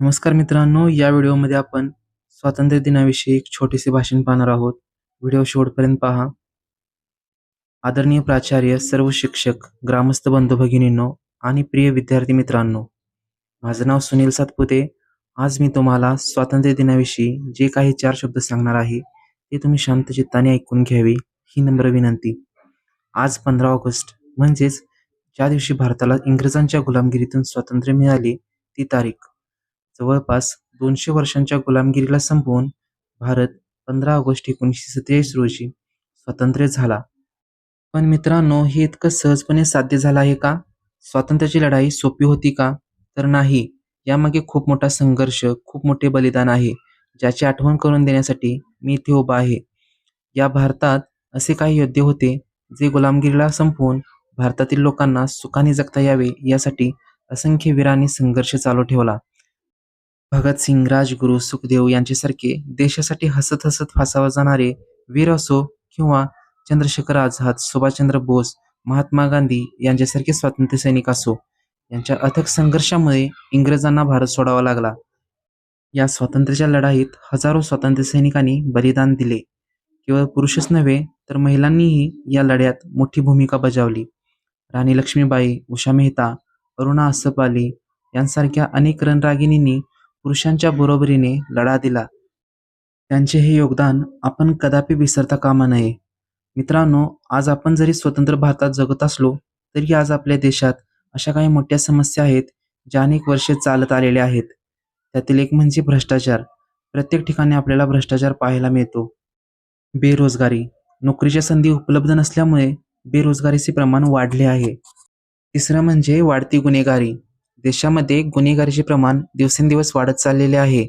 नमस्कार मित्रांनो या व्हिडिओमध्ये आपण स्वातंत्र्य दिनाविषयी एक छोटेसे भाषण पाहणार आहोत. व्हिडिओ शेवटपर्यंत पहा. आदरणीय प्राचार्य सर्व शिक्षक ग्रामस्थ बंधू भगिनींनो आणि प्रिय विद्यार्थी मित्रांनो माझं नाव सुनील सातपुते. आज मी तुम्हाला स्वातंत्र्य दिनाविषयी जे काही चार शब्द सांगणार आहे ते तुम्ही शांत चित्ताने ऐकून घ्यावे ही नम्र विनंती. आज पंधरा ऑगस्ट म्हणजेच ज्या दिवशी भारताला इंग्रजांच्या गुलामगिरीतून स्वातंत्र्य मिळाले ती तारीख. जवळपास दोनशे वर्षांच्या गुलामगिरीला संपवून भारत पंधरा ऑगस्ट एकोणीसशे सत्तेचाळीस रोजी स्वतंत्र झाला. पण मित्रांनो हे इतकं सहजपणे साध्य झालं आहे का? स्वातंत्र्याची लढाई सोपी होती का? तर नाही. यामागे खूप मोठा संघर्ष खूप मोठे बलिदान आहे ज्याची आठवण करून देण्यासाठी मी इथे उभा आहे. या भारतात असे काही योद्धे होते जे गुलामगिरीला संपवून भारतातील लोकांना सुखाने जगता यावे यासाठी असंख्य वीरांनी संघर्ष चालू ठेवला. भगतसिंग राजगुरू सुखदेव यांच्यासारखे देशासाठी हसत हसत फासावर जाणारे वीर असो किंवा चंद्रशेखर आझाद सुभाषचंद्र बोस महात्मा गांधी यांच्यासारखे स्वातंत्र्य सैनिक असो यांच्या अथक संघर्षामुळे इंग्रजांना भारत सोडावा लागला. या स्वातंत्र्याच्या लढाईत हजारो स्वातंत्र्य सैनिकांनी बलिदान दिले. केवळ पुरुषच नव्हे तर महिलांनीही या लढ्यात मोठी भूमिका बजावली. राणी लक्ष्मीबाई उषा मेहता अरुणा असफाली यांसारख्या अनेक रणरागिणींनी पुरुषांच्या बरोबरीने लढा दिला. त्यांचे हे योगदान आपण कदापि विसरता कामा नये. मित्रांनो आज आपण जरी स्वतंत्र भारतात जगत असलो तरी आज आपल्या देशात अशा काही मोठ्या समस्या आहेत ज्या अनेक वर्षे चालत आलेल्या आहेत. त्यातील एक म्हणजे भ्रष्टाचार. प्रत्येक ठिकाणी आपल्याला भ्रष्टाचार पाहायला मिळतो. बेरोजगारी. नोकरीच्या संधी उपलब्ध नसल्यामुळे बेरोजगारीचे प्रमाण वाढले आहे. तिसरं म्हणजे वाढती गुन्हेगारी. देशामध्ये गुन्हेगारीचे प्रमाण दिवसेंदिवस वाढत चाललेले आहे.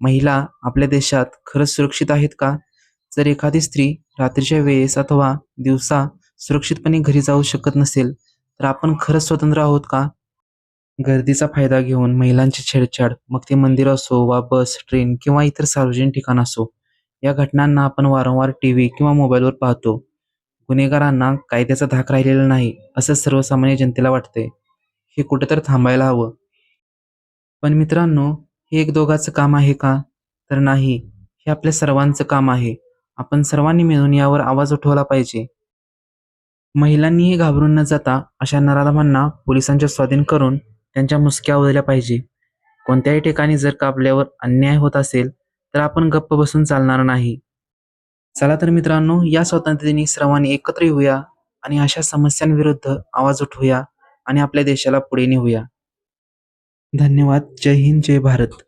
महिला आपल्या देशात खरंच सुरक्षित आहेत का? जर एखादी स्त्री रात्रीच्या वेळेस अथवा दिवसा सुरक्षितपणे घरी जाऊ शकत नसेल तर आपण खरंच स्वतंत्र आहोत का? गर्दीचा फायदा घेऊन महिलांची छेडछाड मग ते मंदिर असो वा बस ट्रेन किंवा इतर सार्वजनिक ठिकाण असो या घटनांना आपण वारंवार टी व्ही किंवा मोबाईलवर पाहतो. गुन्हेगारांना कायद्याचा धाक राहिलेला नाही असं सर्वसामान्य जनतेला वाटतंय. हे कुठेतरी थांबायला हवं. पण मित्रांनो हे एक दोघांचं काम आहे का? तर नाही. हे आपल्या सर्वांचं काम आहे. आपण सर्वांनी मिळून यावर आवाज उठवला पाहिजे. महिलांनीही घाबरून न जाता अशा नराधमांना पोलिसांच्या स्वाधीन करून त्यांच्या मुसक्या उधल्या पाहिजे. कोणत्याही ठिकाणी जर का आपल्यावर अन्याय होत असेल तर आपण गप्प बसून चालणार नाही. चला तर मित्रांनो या स्वातंत्र्यदिनी सर्वांनी एकत्र येऊया आणि अशा समस्यांविरुद्ध आवाज उठवूया. आणि आपल्या देशाला पुढे नेऊया. धन्यवाद. जय हिंद जय भारत.